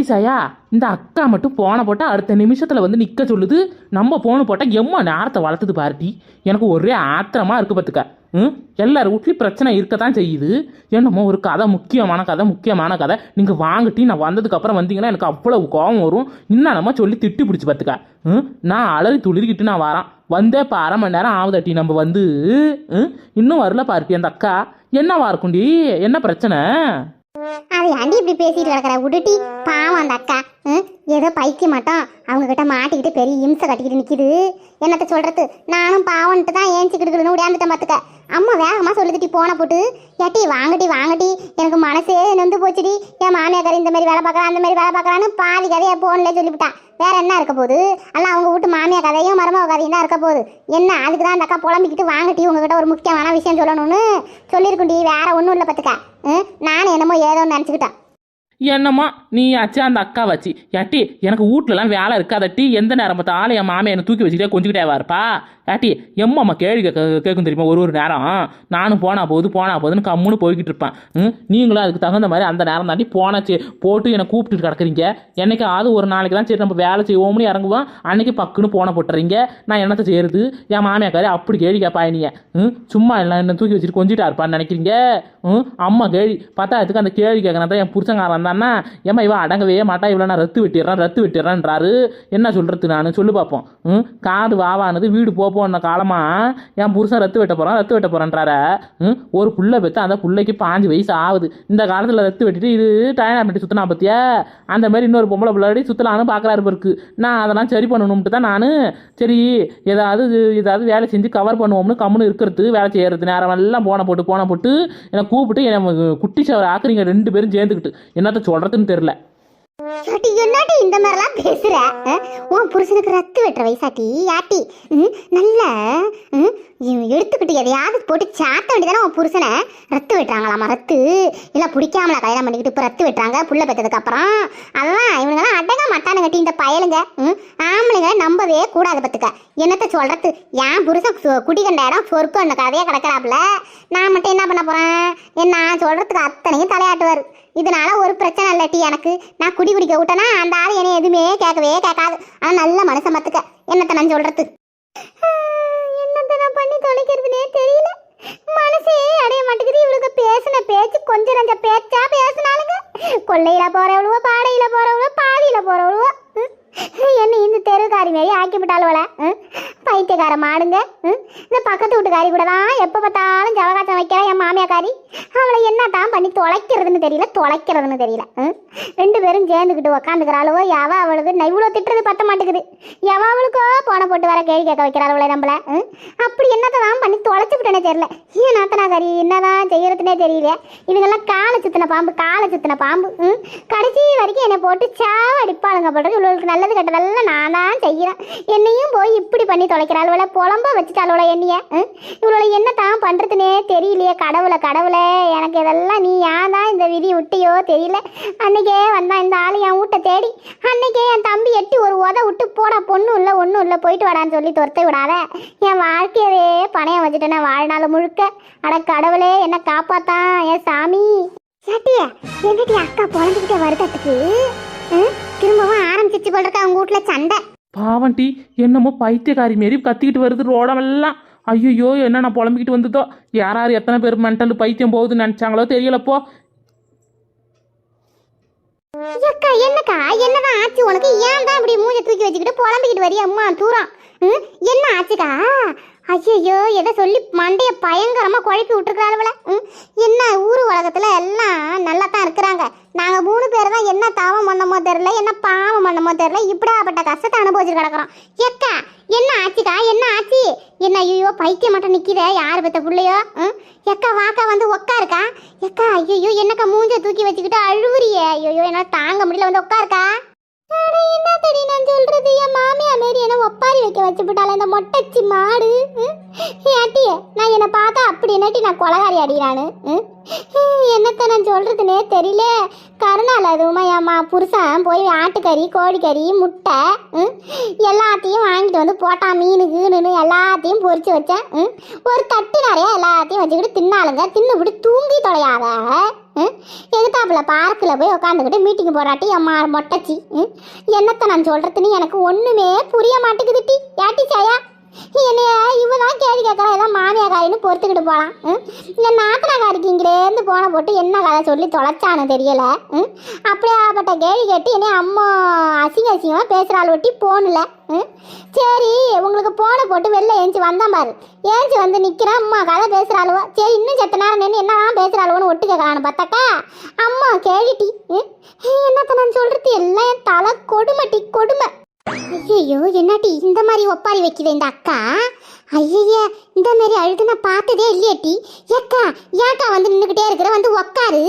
குட்டி சாயா இந்த அக்கா மட்டும் போன போட்டால் அடுத்த நிமிஷத்தில் வந்து நிற்க சொல்லுது. நம்ம போன போட்டால் எம்மா நேரத்தை வளர்த்துது பார்ட்டி எனக்கு ஒரே ஆத்திரமா இருக்கு பார்த்துக்க ம்? எல்லார் வீட்லையும் பிரச்சனை இருக்க தான் செய்யுது. என்னமோ ஒரு கதை முக்கியமான கதை முக்கியமான கதை. நீங்கள் வாங்கிட்டு நான் வந்ததுக்கப்புறம் வந்தீங்கன்னா எனக்கு அவ்வளவு கோபம் வரும். இன்னும் நம்ம சொல்லி திட்டி பிடிச்சி பார்த்துக்க ம்? நான் அலறி துளிர்கிட்டு நான் வரேன். வந்தே இப்போ அரை மணி நேரம் ஆகுதாட்டி நம்ம வந்து ம்? இன்னும் வரல பார்ட்டி அந்த அக்கா. என்னவா இருக்குண்டி என்ன பிரச்சனை? அது ஆண்டி இப்படி பேசிட்டு கிடக்குற? உடுட்டி. பாவம் அந்த அக்கா. ஏதோ பைக்கு மட்டும் அவங்கக்கிட்ட மாட்டிக்கிட்டு பெரிய இம்சை கட்டிக்கிட்டு நிற்கிது என்னத்த சொல்கிறது நானும் பாவன்ட்டு தான் ஏஞ்சிக்கிட்டு உடையாந்துட்டேன் பார்த்துக்க அம்மா வேகமாக சொல்லுதுட்டி போன போட்டு ஏட்டி வாங்கட்டி வாங்கட்டி எனக்கு மனசே நொந்து போச்சுடி. என் மாமியாக்காரி இந்த மாதிரி வேலை பார்க்குறான் அந்த மாதிரி வேலை பார்க்குறான்னு பாதி கதையை ஃபோன்லேயே சொல்லிவிட்டான் வேற என்ன இருக்க போகுது? எல்லாம் அவங்க வீட்டு மாமியார் கதையும் மருமக கதையும் தான் இருக்க போகுது. என்ன அதுக்கு தான் அந்த அக்கா புலம்பிக்கிட்டு வாங்கட்டி உங்ககிட்ட ஒரு முக்கியமான விஷயம் சொல்லணும்னு சொல்லியிருக்குண்டி வேற ஒன்றும் இல்லை பார்த்துக்க நானும் என்னமோ ஏதோ நினச்சிக்கிட்டேன். என்னம்மா நீ ஆச்சு அந்த அக்கா வச்சு. ஏட்டி எனக்கு வீட்லலாம் வேலை இருக்காதட்டி எந்த நேரம் பார்த்தாலும் என் மாமியை என்னை தூக்கி வச்சுக்கிட்டே கொஞ்சிக்கிட்டே இருப்பா ஏட்டி எம்மம்மா கேள்வி கேட்க கேட்கும் தெரியுமா ஒரு ஒரு நேரம்? நானும் போனா போகுது போனா போகுதுன்னு கம்முன்னு போய்கிட்டு இருப்பேன். ம், நீங்களும் அதுக்கு தகுந்த மாதிரி அந்த நேரம் தாண்டி போனாச்சு போட்டு என்னை கூப்பிட்டு கிடக்குறீங்க. என்னைக்காவது ஒரு நாளைக்கு தான் சரி நம்ம வேலை செய்வோம்னு இறங்குவோம். அன்னைக்கு பக்குன்னு போன போட்டுறீங்க. நான் என்னத்தை செய்யறது? என் மாமியாக்காரி அப்படி கேள்வி கேட்பா நீங்க ம், சும்மா எல்லாம் என்ன தூக்கி வச்சுட்டு கொஞ்சிட்டா இருப்பான்னு நினைக்கிறீங்க? ம், அம்மா கேள்வி பார்த்தா அதுக்கு அந்த கேள்வி கேட்கறதா என் புருஷங்காரன் அண்ணா ஏம்மா இவன் அடங்கவே மாட்டா இவ்வளோ நான் ரத்து வெட்டிடுறான் ரத்து வெட்டிடுறேன்றாரு. என்ன சொல்கிறது நான்? சொல்லு பார்ப்போம் ம் காடு வாவானது வீடு போப்போன்ன காலமாக என் புருஷன் ரத்து வெட்ட போகிறான் ரத்து வெட்ட போகிறான்றார ம் ஒரு புள்ளை பெற்று அந்த பிள்ளைக்கு பாஞ்சு வயசு ஆகுது. இந்த காலத்தில் ரத்து வெட்டிட்டு இது டயனா பண்ணி சுற்றினா பற்றியா அந்த மாதிரி இன்னொரு பொம்பளை பிள்ளாடி சுற்றலான்னு பார்க்குறாரு இருக்கு நான் அதெல்லாம் சரி பண்ணணும்ட்டு தான் நான். சரி ஏதாவது ஏதாவது வேலை செஞ்சு கவர் பண்ணுவோம்னு கம்முன்னு இருக்கிறது வேலை செய்கிறது நேரம் எல்லாம் போன போட்டு போன போட்டு என்னை கூப்பிட்டு என்னை குட்டி சவர் ஆக்குறீங்க ரெண்டு பேரும் சேர்ந்துக்கிட்டு. என்னத்த என்னத்த சொல்றதுன்னு தெரியல. சாட்டி என்னடி இந்த மாதிரிலாம் பேசுற? உன் புருஷனுக்கு ரத்து வெட்டுற வயசாட்டி யாட்டி நல்ல இவன் எடுத்துக்கிட்டு எதையாவது போட்டு சாத்த வேண்டியதானே உன் புருஷனை? ரத்து வெட்டுறாங்களாமா ரத்து? இல்லை பிடிக்காமல கல்யாணம் பண்ணிக்கிட்டு இப்போ ரத்து வெட்டுறாங்க புள்ள பெற்றதுக்கு அப்புறம்? அதான் இவனுங்கெல்லாம் அடங்க மாட்டானு கட்டி இந்த பயலுங்க. ஆம்பளைங்களை நம்பவே கூடாது பத்துக்க. என்னத்த சொல்றது? என் புருஷன் குடி கண்ட இடம் சொர்க்கம் அந்த கதையே கிடக்கிறாப்புல நான் மட்டும் என்ன பண்ண போறேன்? என்ன சொல்றதுக்கு அத்தனையும் தலையாட்டுவார். இதனால ஒரு பிரச்சனை இல்லட்டி எனக்கு. நான் குடி குடிக்க விட்டேனா அந்த ஆள் என்னை எதுவுமே கேட்கவே கேட்காது. ஆனால் நல்ல மனசை மத்துக்க. என்னத்த நான் சொல்றது? என்னத்த நான் பண்ணி தொலைக்கிறதுனே தெரியல. மனசே அடைய மாட்டேங்குது. இவளுக்கு பேசின பேச்சு கொஞ்சம் நஞ்ச பேச்சா பேசினாலுங்க கொள்ளையில போறவளுவோ பாடையில போறவளோ பாதியில போறவளுவோ என்ன இந்த தெருக்காரி மாரி ஆக்கி விட்டாளுவல பைத்தியக்கார மாடுங்க இந்த பக்கத்து வீட்டுக்காரி கூட தான் எப்போ பார்த்தாலும் ஜவகாசம் வைக்கிறா என் மாமியாக்காரி. அவளை என்ன தான் பண்ணி தொலைக்கிறதுன்னு தெரியல தொலைக்கிறதுன்னு தெரியல ம். ரெண்டு பேரும் சேர்ந்துக்கிட்டு உக்காந்துக்கிறாளவோ எவ அவளுக்கு நான் இவ்வளோ திட்டுறது பத்த மாட்டேங்குது. எவ அவளுக்கோ போன போட்டு வர கேள்வி கேட்க வைக்கிறாளவளே நம்மள அப்படி என்னத்தை தான் பண்ணி தொலைச்சுக்கிட்டேனே தெரியல. ஏன் சரி என்னதான் செய்யறதுனே தெரியல இவங்கெல்லாம் காலை சுத்தின பாம்பு காலை சுத்தின பாம்பு கடைசி வரைக்கும் என்னை போட்டு சாவடிப்பாளுங்க போடுறது இவளுக்கு நல்லது கெட்டதெல்லாம் நான் தான் செய்கிறேன் என்னையும் போய் இப்படி பண்ணி தொலைக்கிறாள் புலம்ப வச்சுட்டாளுவல என்னைய இவளோட என்ன தான் பண்ணுறதுனே தெரியலையே. கடவுளை கடவுளை எனக்கு இதெல்லாம் நீ ஏன் தான் இந்த விதி விட்டியோ தெரியல. அன்னைக்கு வந்தான் இந்த ஆள் என் வீட்டை தேடி அன்னைக்கே என் தம்பி எட்டி ஒரு உத விட்டு போடா பொண்ணும் இல்லை ஒன்றும் இல்லை போயிட்டு வாடான்னு சொல்லி துரத்த விடாத. என் வாழ்க்கையவே பணையம் வச்சுட்டேனே வாழ்நாள் முழுக்க. அட கடவுளே என்ன காப்பாத்தான் என் சாமி? சாட்டிய என்னடி அக்கா புலந்துக்கிட்டே வருதத்துக்கு திரும்பவும் ஆரம்பிச்சிச்சு போல் இருக்கா அவங்க வீட்டில் சண்டை? பாவண்டி என்னமோ பைத்தியக்காரி மாரி கத்திக்கிட்டு வருது ரோடமெல்லாம். ஐயோ என்ன நான் புலம்பிக்கிட்டு வந்ததோ யார் யார் எத்தனை பேர் மென்டல் பைத்தியம் போகுதுன்னு நினச்சாங்களோ தெரியலப்போ. அக்கா என்னக்கா? என்னதான் ஆச்சு உனக்கு? ஏன் தான் இப்படி மூஞ்ச தூக்கி வச்சுக்கிட்டு புலம்பிக்கிட்டு வரி அம்மா தூரம். என்ன ஆச்சுக்கா? ஐயோ எதை சொல்லி மண்டையை பயங்கரமாக குழப்பி விட்டுருக்காளுவல ம்? என்ன ஊர் உலகத்தில் எல்லாம் நல்லா தான் இருக்கிறாங்க. நாங்கள் மூணு பேர் தான் என்ன தாவம் பண்ணமோ தெரில என்ன பாவம் பண்ணமோ தெரில இப்படியாப்பட்ட கஷ்டத்தை அனுபவிச்சு கிடக்குறோம். எக்கா என்ன ஆச்சுக்கா என்ன ஆச்சு? என்ன ஐயோ பைத்தியம் மட்டும் நிக்கிதே யார் பெத்த பிள்ளையோ? ம்? எக்கா வாக்கா வந்து உக்காருக்கா? எக்கா ஐயோ என்னக்கா மூஞ்ச தூக்கி வச்சுக்கிட்டு அழுவுறியே? ஐயோ என்னால் தாங்க முடியல வந்து உட்காருக்கா என்ன தடி நான் சொல்றது என் மாமியா மாரி என்ன ஒப்பாரி வைக்க வச்சு விட்டால இந்த மொட்டச்சி மாடு ம்? ஏட்டியே நான் என்னை பார்த்தா அப்படி என்னட்டி நான் கொலகாரி அடி நானு என்னத்த நான் சொல்கிறதுனே தெரியல. கருணால அதுவுமா அம்மா புருஷன் போய் ஆட்டுக்கறி கோழிக்கறி முட்டை எல்லாத்தையும் வாங்கிட்டு வந்து போட்டான் மீனு கீனுன்னு எல்லாத்தையும் பொறிச்சு வச்சேன். ம், ஒரு தட்டு நிறைய எல்லாத்தையும் வச்சுக்கிட்டு தின்னாளுங்க. தின்னுபிடி தூங்கி தொலையாத. ம், எதுத்தாப்புல பார்க்கில் போய் உட்காந்துக்கிட்டு மீட்டிங் போராட்டி அம்மா மொட்டச்சி. ம், என்னத்த நான் எனக்கு ஒன்றுமே புரிய மாட்டேங்குது டி. யாட்டி சாயா என்னைய இவ தான் கேள்வி கேட்கறா ஏதோ மாமியாக்காரின்னு பொறுத்துக்கிட்டு போகலாம் இந்த நாத்தனாக்காரிக்கு இங்கிலேருந்து போன போட்டு என்ன கதை சொல்லி தொலைச்சானு தெரியல ம்? அப்படியாப்பட்ட கேள்வி கேட்டு என்னைய அம்மா அசிங்க அசிங்கமாக பேசுகிறாள் ஒட்டி போகணுல ம்? சரி உங்களுக்கு போன போட்டு வெளில ஏஞ்சி வந்தேன் பாரு. ஏஞ்சி வந்து நிற்கிறேன் அம்மா கதை பேசுகிறாளுவோ சரி இன்னும் செத்த நேரம் நின்று என்னதான் பேசுகிறாளுவோன்னு ஒட்டு கேட்கலான்னு பார்த்தாக்கா அம்மா கேள்விட்டி ம்? என்னத்த நான் சொல்கிறது எல்லாம் என் தலை கொடுமைட்டி கொடுமை. ஐயையோ என்னாட்டி இந்த மாதிரி ஒப்பாரி வைக்குது இந்த அக்கா? ஐயய்ய இந்த மாதிரி அழுது நான் பார்த்ததே இல்லையாட்டி. ஏக்கா ஏக்கா வந்து நின்றுக்கிட்டே இருக்கிற? வந்து உக்காரு.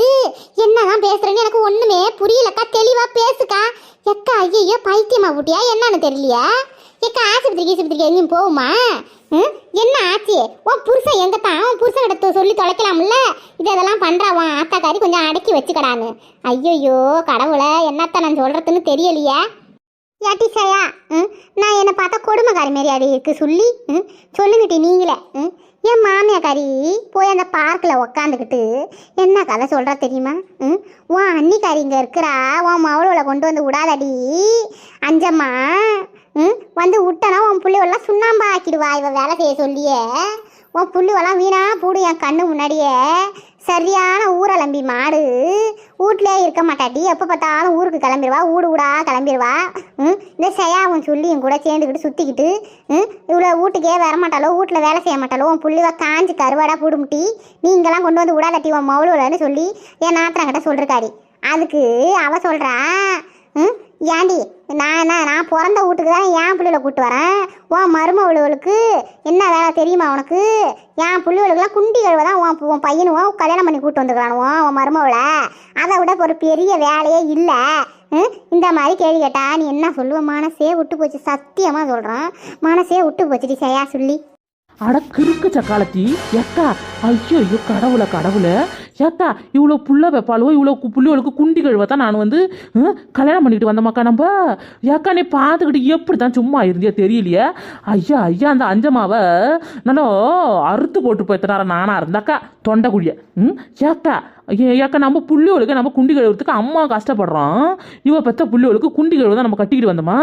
என்னதான் பேசுறேன்னு எனக்கு ஒண்ணுமே புரியலக்கா தெளிவா பேசுக்கா. எக்கா ஐயையோ பைத்தியமா போட்டியா? என்னன்னு தெரியலையா. ஏக்கா ஆஸ்பத்திரிக்கு ஆஸ்பத்திரிக்கு எங்கேயும் போகுமா? ம்? என்ன ஆச்சு? உன் புருஷன் எங்க தான் உன் புருஷன் கிட்ட சொல்லி தொலைக்கலாம்ல? இது இதெல்லாம் பண்ணுறா உன் ஆத்தாக்காரி கொஞ்சம் அடக்கி வச்சுக்கடான்னு. ஐயையோ கடவுளை என்னத்த நான் சொல்றதுன்னு தெரியலையே. ஏட்டி சயா ம்? நான் என்னை பார்த்தா கொடுமைக்காரி மாரி அடி இருக்கு சொல்லி. ம்? சொல்லுங்கட்டி நீங்களே. ம்? என் மாமியாக்காரி போய் அந்த பார்க்கில் உக்காந்துக்கிட்டு என்ன கதை சொல்கிறா தெரியுமா? ம்? உன் அன்னிக்காரி இங்கே இருக்கிறா உன் மவளோட கொண்டு வந்து விடாதடி. அஞ்சம்மா ம்? வந்து விட்டனா உன் பிள்ளைவெல்லாம் சுண்ணாம்பா ஆக்கிடுவா இவன் வேலை செய்ய சொல்லியே. உன் புல்லுவெல்லாம் வீணா போடும் என் கண்ணு முன்னாடியே. சரியான ஊரலம்பி மாடு. வீட்லயே இருக்க மாட்டாட்டி. எப்போ பார்த்தாலும் ஊருக்கு கிளம்பிடுவா ஊடு ஊடா கிளம்பிடுவா. ம்? இந்த செய்யாவும் சொல்லி என் கூட சேர்ந்துக்கிட்டு சுற்றிக்கிட்டு ம்? இவ்வளோ வீட்டுக்கே வரமாட்டாளோ வீட்டில் வேலை செய்ய மாட்டாளோ உன் புள்ளிவா காஞ்சி கருவாடா புடுமுட்டி. நீங்களாம் கொண்டு வந்து விடாதட்டி உன் மவுளுலன்னு சொல்லி என் நாத்திரங்கிட்ட சொல்லிருக்காடி. அதுக்கு அவ சொல்கிறா ம்? ஏண்டி நான் என்ன நான் பிறந்த வீட்டுக்கு தான் என் பிள்ளைகளை கூப்பிட்டு வரேன்? உன் மருமவளுக்கு என்ன வேலை தெரியுமா உனக்கு? என் பிள்ளைகளுக்குலாம் குண்டி கழுவை தான் உன் உன் பையனும் கல்யாணம் பண்ணி கூப்பிட்டு வந்துருக்கானுவோ உன் மருமவளை அதை விட ஒரு பெரிய வேலையே இல்லை. இந்த மாதிரி கேள்வி கேட்டா நீ என்ன சொல்லுவ? மனசே விட்டு போச்சு. சத்தியமாக சொல்கிறேன் மனசே விட்டு போச்சுடி செய்யா சொல்லி. அட கிறுக்கு சக்காலத்தி எக்கா? ஐயோ ஐயோ கடவுளை கடவுளை. ஏக்கா இவ்வளோ புள்ள வைப்பாளோ இவ்வளோ கு- குண்டி கழுவ தான் நான் வந்து ஹம், கல்யாணம் பண்ணிட்டு வந்தமாக்கா நம்ம. ஏக்கா நீ பார்த்துக்கிட்டு எப்படி தான் சும்மா இருந்தியா தெரியலையே. ஐயா ஐயா அந்த அஞ்சமாவை நல்லா அறுத்து போட்டு போய்த்தனார நானா இருந்தாக்கா தொண்டை குழிய ம் ஏக்கா ஏ- ஏக்கா நம்ம புள்ளிகளுக்கு நம்ம குண்டி கழுவுறதுக்கு அம்மா கஷ்டப்படுறோம் இவ பெற்ற புள்ளிகளுக்கு குண்டி கழுவு தான் நம்ம கட்டிக்கிட்டு வந்தோமா?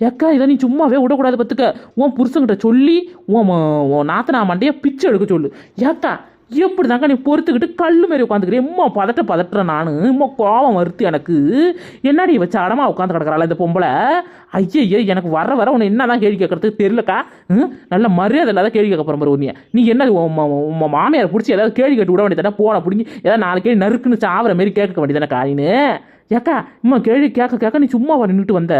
ஏக்கா இதை நீ சும்மாவே விடக்கூடாது பார்த்துக்க உன் புருஷன்கிட்ட சொல்லி உன் நாத்தனா மண்டையை பிச்சை எடுக்க சொல்லு. ஏக்கா எப்படி தாங்க நீ பொறுத்துக்கிட்டு கல்லு மாரி உட்காந்துக்கிறேன் எம்மா பதட்ட பதட்டுறேன் நான். இம்மா கோபம் வருத்து எனக்கு. என்னடி வச்சு அடமா உட்காந்து கிடக்குறாள் இந்த பொம்பளை? ஐயோ எனக்கு வர வர உன்னை என்ன தான் கேள்வி கேட்கறதுக்கு தெரியலக்கா? ம்? நல்ல மரியாதை இல்லாத கேள்வி கேட்க போகிற மாதிரி உன்னைய. நீ என்ன உன் மாமியார் பிடிச்சி ஏதாவது கேள்வி கேட்டு விட வேண்டியதானே போன பிடிங்கி ஏதாவது நாலு கேள்வி நறுக்குன்னு சாவற மாரி கேட்க வேண்டியதானே காயின்னு ஏக்கா இம்மா கேள்வி கேட்க கேட்க நீ சும்மா நின்றுட்டு வந்த.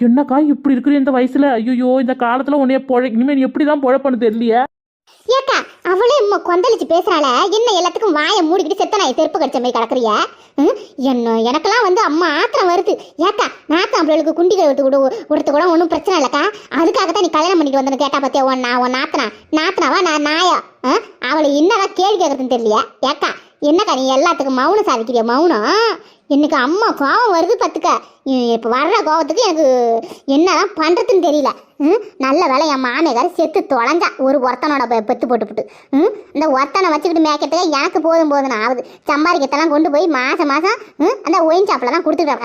என்னக்கா இப்படி இருக்கிற இந்த வயசில்? ஐயோ இந்த காலத்தில் உன்னைய பொழை இனிமேல் நீ எப்படி தான் பொழைப்பன்னு தெரியலையே? ஏக்கா அவளே இம்மா கொந்தளிச்சு பேசுறாள. என்ன எல்லாத்துக்கும் வாயை மூடிக்கிட்டு செத்த நாய் செருப்பு கடிச்ச மாதிரி கிடக்குறிய? என்ன எனக்கெல்லாம் வந்து அம்மா ஆத்திரம் வருது. ஏக்கா நாத்தம் அவளுக்கு குண்டி கழுவுறது கூட கொடுத்து கூட ஒன்றும் பிரச்சனை இல்லைக்கா. அதுக்காக தான் நீ கல்யாணம் பண்ணிட்டு வந்தேன்னு கேட்டா பார்த்தியா உன் நான் உன் நாத்தனா? நாத்தனாவா? நான் நாயா? அவளை என்னதான் கேள்வி கேட்கறதுன்னு தெரியலையா? ஏக்கா என்னக்கா நீ எல்லாத்துக்கும் மௌனம் சாதிக்கிறிய? மௌனம்? எனக்கு அம்மா கோவம் வருது பார்த்துக்க. இப்போ வர்ற கோவத்துக்கு எனக்கு என்னதான் பண்ணுறதுன்னு தெரியல. ம் நல்ல வேலை என் மாமியார் செத்து தொலைஞ்சா ஒரு ஒருத்தனோட பெத்து போட்டுப்புட்டு ம் இந்த ஒருத்தனை வச்சுக்கிட்டு மேய்க்கிறதுக்கு எனக்கு போதும் போதும் ஆகுது. சம்பாதிக்கத்தெல்லாம் கொண்டு போய் மாதம் மாதம் ம் அந்த ஒயின் ஷாப்பில் தான் கொடுத்துட்டு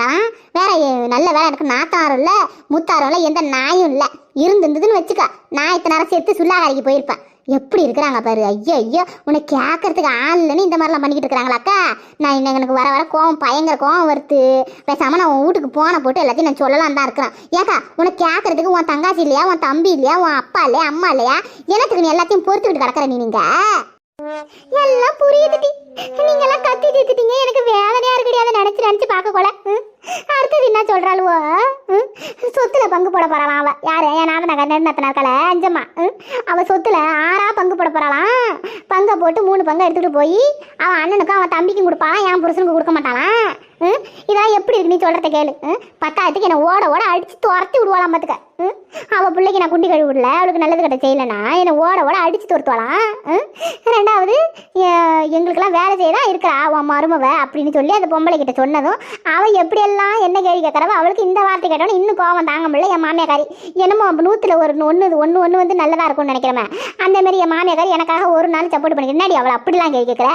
வேற நல்ல வேலை எனக்கு நாத்தாரும் இல்லை முத்தாரும் இல்லை எந்த நாயும் இல்லை. இருந்திருந்ததுன்னு வச்சுக்க. நான் இத்தனை நேரம் செத்து சுல்லாகாரிக்கு போயிருப்பேன். எப்படி இருக்கிறாங்க பாரு? ஐயோ ஐயோ உன்னை கேட்கறதுக்கு ஆள் இல்லைன்னு இந்த மாதிரிலாம் பண்ணிக்கிட்டு இருக்கிறாங்களாக்கா நான் இன்னைக்கு எனக்கு வர வர கோவம் பயங்கர கோவம் வருது. பேசாமல் நான் உன் வீட்டுக்கு போன போட்டு எல்லாத்தையும் நான் சொல்லலாம் தான் இருக்கிறேன். ஏக்கா உன்னை கேட்கறதுக்கு உன் தங்காச்சி இல்லையா? உன் தம்பி இல்லையா? உன் அப்பா இல்லையா? அம்மா இல்லையா? எனக்கு நீ எல்லாத்தையும் பொறுத்துக்கிட்டு கிடக்குற நீ நீங்க? எல்லாம் புரியுதுடி நீங்க எல்லாம் கத்தி தீத்துட்டீங்க எனக்கு வேதனையா இருக்குடி. அதை நினைச்சு நினைச்சு பார்க்க கூட அடுத்தது என்ன சொல்றாளுவோ? சொத்துல பங்கு போட போறாளாம் அவ? யாரு? என் நாதன நெடுநத்தன இருக்கல அஞ்சம்மா ம். அவ சொத்துல ஆறா பங்கு போட போறாளாம் பங்கை போட்டு மூணு பங்கை எடுத்துட்டு போய் அவன் அண்ணனுக்கும் அவன் தம்பிக்கும் கொடுப்பாளாம் என் புருஷனுக்கு கொடுக்க மாட்டாளாம் ம். இதெல்லாம் எப்படி இருக்கு? நீ சொல்றத கேளு பத்தாயிரத்துக்கு என்ன ஓட ஓட அடிச்சு துரத்தி விடுவாளாம் பார்த்துக்க அவள் பிள்ளைக்கு நான் குண்டி கழுவி விடல. அவளுக்கு நல்லது கிட்ட செய்யலைண்ணா என்னை ஓட ஓட அடித்து துரத்துவலாம் ரெண்டாவது எங்களுக்கெல்லாம் வேலை செய்ய தான் இருக்கிறா அவன் மருமவ அப்படின்னு சொல்லி அந்த பொம்பளை கிட்ட சொன்னதும் அவள் எப்படியெல்லாம் என்ன கேள்வி கேட்கறவ அவளுக்கு இந்த வார்த்தை கேட்டோன்னு இன்னும் கோவம் தாங்க முடியல. என் மாமியாக்காரி என்னமோ நூற்றுல ஒரு ஒன்று ஒன்று ஒன்று வந்து நல்லதாக இருக்கும்னு நினைக்கிறேன் அந்தமாரி என் மாமியாக்காரி எனக்காக ஒரு நாள் சப்போர்ட் பண்ணி என்னடி அவளை அப்படிலாம் கேள்வி கேட்குற?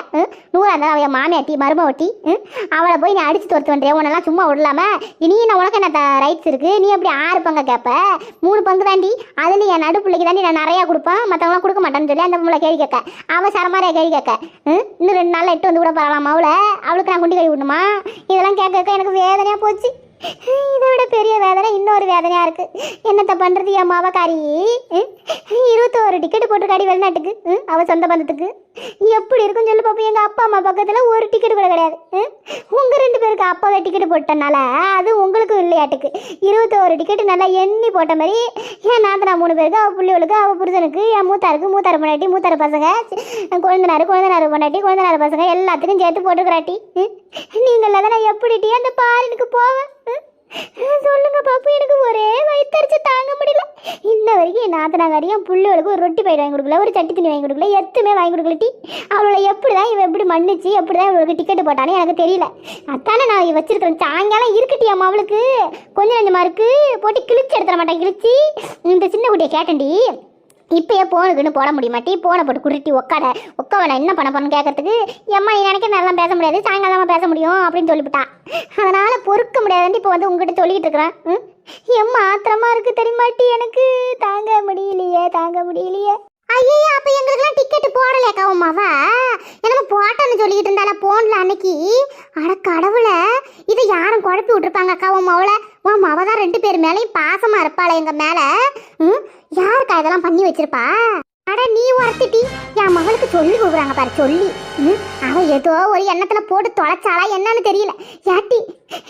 நூறாக இருந்தாலும் அவள் என் மாமியாட்டி மருமவட்டி அவளை போய் நீ அடித்து துரத்து பண்ணுறிய உன்னெல்லாம் சும்மா விடலாமா? இனி நான் உனக்கு என்ன ரைட்ஸ் இருக்குது நீ எப்படி ஆறு பங்க கேட்ப மூணு பங்கு தாண்டி நீ என் நடுப்புள்ளைக்கு தாண்டி நான் நிறையா கொடுப்பேன். மற்றவங்களாம் கொடுக்க மாட்டேன்னு சொல்லி அந்த பொம்பளை கேள்வி கேட்க. அவள் சரமாரியாக கேள்வி கேட்க. இன்னும் ரெண்டு நாளில் எட்டு வந்து கூட பரவாயில்லாம அவளை அவளுக்கு நான் குண்டி கழுவி விடணுமா? இதெல்லாம் கேட்க கேட்க எனக்கு வேதனையா போச்சு. இதை விட பெரிய வேதனை இன்னொரு வேதனையா இருக்கு. என்னத்த பண்றது என் மாவக்காரி? ம், இருபத்தோரு டிக்கெட் போட்டிருக்காடி வெளிநாட்டுக்கு. அவள் சொந்த பந்தத்துக்கு. எப்படி இருக்கும் சொல்லு பாப்போம். எங்க அப்பா அம்மா பக்கத்துல ஒரு டிக்கெட் கூட கிடையாது. உங்கள் உங்க ரெண்டு பேருக்கு அப்பாவே டிக்கெட் போட்டனால அது உங்களுக்கும் இல்லையாட்டுக்கு. இருபத்தோரு டிக்கெட் நல்லா எண்ணி போட்ட மாதிரி என் நாத்தனா மூணு பேருக்கு அவ பிள்ளைகளுக்கு அவ புருஷனுக்கு என் மூத்தாருக்கு மூத்தார பொண்டாட்டி மூத்தார பசங்க குழந்தனாரு குழந்தனார் பொண்டாட்டி குழந்தனார் பசங்க எல்லாத்துக்கும் சேர்த்து போட்டுக்கிறாட்டி நீங்கள் தான் நான் எப்படி டீ? அந்த பாலினுக்கு போவேன் சொல்லுங்க பாப்பு எனக்கு ஒரே வயிற்றுச்சு தாங்க முடியல. இன்ன வரைக்கும் என் நாத்தனாங்காரியும் பிள்ளைகளுக்கு ஒரு ரொட்டி பயிர் வாங்கி கொடுக்கல ஒரு சட்டி தண்ணி வாங்கி கொடுக்கல எத்துமே வாங்கி கொடுக்கல டீ. அவளை எப்படி தான் இவன் எப்படி மன்னிச்சு எப்படி தான் இவளுக்கு டிக்கெட் போட்டானே எனக்கு தெரியல. அதானே நான் வச்சிருக்கிறேன். சாயங்காலம் இருக்கட்டி அம்மா அவளுக்கு? கொஞ்சம் கொஞ்சமாக இருக்கு? போட்டு கிழிச்சு எடுத்துட மாட்டேன் கிழிச்சு. இந்த சின்ன குட்டியை கேட்டேன்டி. இப்பயே போனுக்குன்னு போட முடிய மாட்டி போனை போட்டு குருட்டி உக்காட உட்காவ நான் என்ன பண்ண போறேன்னு கேட்கறதுக்கு எம்மா நீ நினைக்க நல்லா பேச முடியாது சாயங்காலமாக பேச முடியும் அப்படின்னு சொல்லிவிட்டா. அதனால் பொறுக்க முடியாதுன்னு இப்போ வந்து உங்ககிட்ட சொல்லிக்கிட்டு இருக்கிறேன். ம்? எம்மா ஆத்திரமா இருக்கு தெரியுமாட்டி எனக்கு? தாங்க முடியலையே தாங்க முடியலையே. ஐயோ அப்போ எங்களுக்குலாம் டிக்கெட் போடலையா கவுமாவா போட்டோன்னு சொல்லிக்கிட்டு இருந்தால போன்ல அன்னைக்கு? அட கடவுளை இதை யாரும் குழப்பி விட்டுருப்பாங்க அக்கா உன் மவளை? உன் மவ தான் ரெண்டு பேர் மேலேயும் பாசமா இருப்பாளே எங்க மேல. ம்? யாருக்கா இதெல்லாம் பண்ணி வச்சிருப்பா? அட நீ ஒருத்திட்டி என் மகளுக்கு சொல்லி கொடுக்குறாங்க பாரு சொல்லி. ம், அவ ஏதோ ஒரு எண்ணத்துல போட்டு தொலைச்சாளா என்னன்னு தெரியல. யாட்டி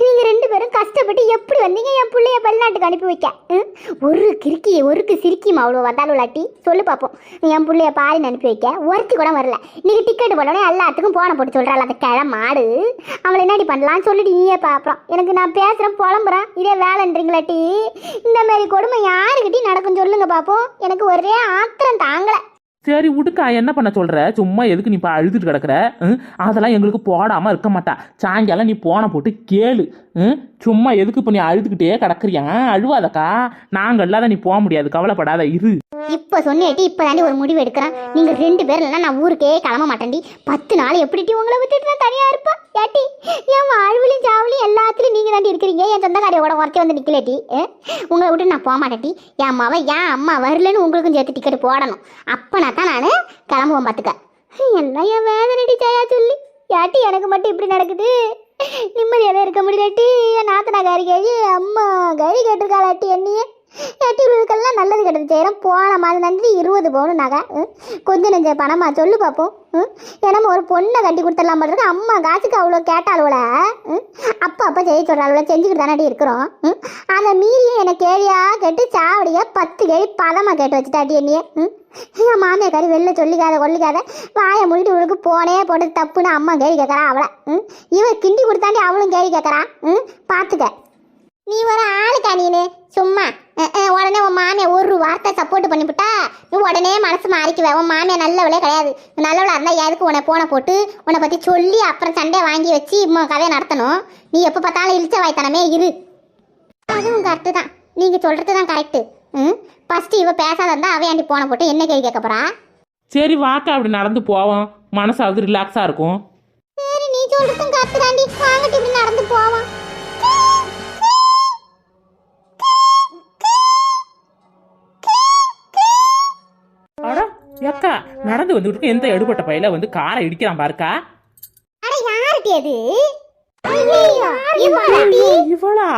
நீங்கள் ரெண்டு பேரும் கஷ்டப்பட்டு எப்படி வந்தீங்க? என் பிள்ளைய வெளிநாட்டுக்கு அனுப்பி வைக்க. ம், ஒரு கிறுக்கி ஒருக்கு சிரிக்கிமா அவ்வளோ வந்தாலும் இல்லாட்டி சொல்லு பார்ப்போம் என் பிள்ளைய பாரின்னு அனுப்பி வைக்க. ஒருத்தி கூட வரல. இன்றைக்கி டிக்கெட் போட்டோன்னே எல்லாத்துக்கும் போன போட்டு சொல்கிறாள் அந்த கிழ மாடு. அவளை என்னடி பண்ணலாம்னு சொல்லிட்டு நீயே பார்ப்போம் எனக்கு நான் பேசுகிறேன் புலம்புறேன். இதே வேலைன்றீங்களாட்டி. இந்த மாதிரி கொடுமை யாருக்கிட்டையும் நடக்கும் சொல்லுங்க பார்ப்போம் எனக்கு ஒரே ஆத்திரம் தாங்கலை. சரி விடுக்கா என்ன பண்ண சொல்கிற சும்மா எதுக்கு நீ இப்போ அழுதுட்டு கிடக்குற? அதெல்லாம் எங்களுக்கு போடாமல் இருக்க மாட்டா. சாயங்காலம் நீ போன போட்டு கேளு. சும்மா எதுக்கு இப்போ நீ அழுதுகிட்டே கிடக்குறியா? அழுவாதக்கா. நாங்கள் இல்லாத நீ போக முடியாது. கவலைப்படாத இரு. இப்ப சொன்னேட்டி இப்ப தாண்டி ஒரு முடிவு எடுக்கிறேன். நீங்க ரெண்டு பேரும் இல்லைன்னா நான் ஊருக்கே கிளம்ப மாட்டேன்டி. பத்து நாள் எப்படிட்டி உங்களை விட்டுட்டு நான் தனியா இருப்பேன்? ஏட்டி என் வாழ்விலையும் ஜாவலியும் எல்லாத்துலயும் நீங்க தாண்டி இருக்கிறீங்க. என் சொந்தக்காரியோட உரத்தி வந்து நிக்கலட்டி உங்களை விட்டு நான் போக மாட்டேன்டி. என் அம்மாவை என் அம்மா வரலன்னு உங்களுக்கும் சேர்த்து டிக்கெட் போடணும். அப்பனா தான் நான் கிளம்புவேன் பார்த்துக்க என்ன என் வேதனடி டீச்சாயா சொல்லி. யாட்டி எனக்கு மட்டும் இப்படி நடக்குது? என் நாத்தனாக்காரி அம்மா கறி கேட்டிருக்காளாட்டி என்னையே? ஏட்டி நல்லது கெட்டது செய்கிறோம் போன மாதிரி நன்றி இருபது பவுன் நகை ம். கொஞ்சம் நெஞ்ச பணமா சொல்லு பார்ப்போம் ம். என்னமோ ஒரு பொண்ணை கட்டி கொடுத்துடலாம் பண்ணுறது அம்மா காசுக்கு அவ்வளோ கேட்டாளுவல அப்பா அப்பா செய்ய சொல்கிறாள் செஞ்சுக்கிட்டு தானே இருக்கிறோம் ம். அதை மீறியே என்னை கேளியா கேட்டு சாவடியாக பத்து கேள்வி பதமாக கேட்டு வச்சுட்டாட்டி என்னையே ம். என் மாமியார் கறி வெளில சொல்லிக்காத கொல்லிக்காத வாயை முடிட்டு இவளுக்கு போனே போட்டு தப்புன்னு அம்மா கேள்வி கேட்குறா அவளை ம். இவன் கிண்டி கொடுத்தாண்டி அவளும் கேள்வி கேட்குறா ம் பார்த்துக்க நீ ஒரு ஆளுக்கா நீனு சும்மா உடனே உன் மாமியா ஒரு வார்த்தை சப்போர்ட் பண்ணிவிட்டா நீ உடனே மனசு மாறிக்குவ. உன் மாமியா நல்லவளே கிடையாது. நல்லவளா இருந்தா எதுக்கு உன்னை போன போட்டு உன்னை பத்தி சொல்லி அப்புறம் சண்டை வாங்கி வச்சு இம்மா கதையை நடத்தணும். நீ எப்போ பார்த்தாலும் இழிச்ச வாய்த்தனமே இரு. அதுவும் கரெக்டு தான். நீங்க சொல்றது தான் கரெக்டு ம்? ஃபர்ஸ்ட் இவ பேசாத இருந்தா அவ ஏண்டி போன போட்டு என்ன கேள்வி கேட்க போறா? சரி வாக்கா. அப்படி நடந்து போவோம். மனசாவது ரிலாக்ஸாக இருக்கும். சரி நீ சொல்றதும் கரெக்டு தாண்டி. வாங்கிட்டு இப்படி நடந்து போவான் அட ஏக்கா நடந்து வந்துட்டு இருக்க எந்த எடுபட்ட பையில வந்து காரை இடிக்கிறான் பாருக்கா அட யாருட்டி அது? இவளா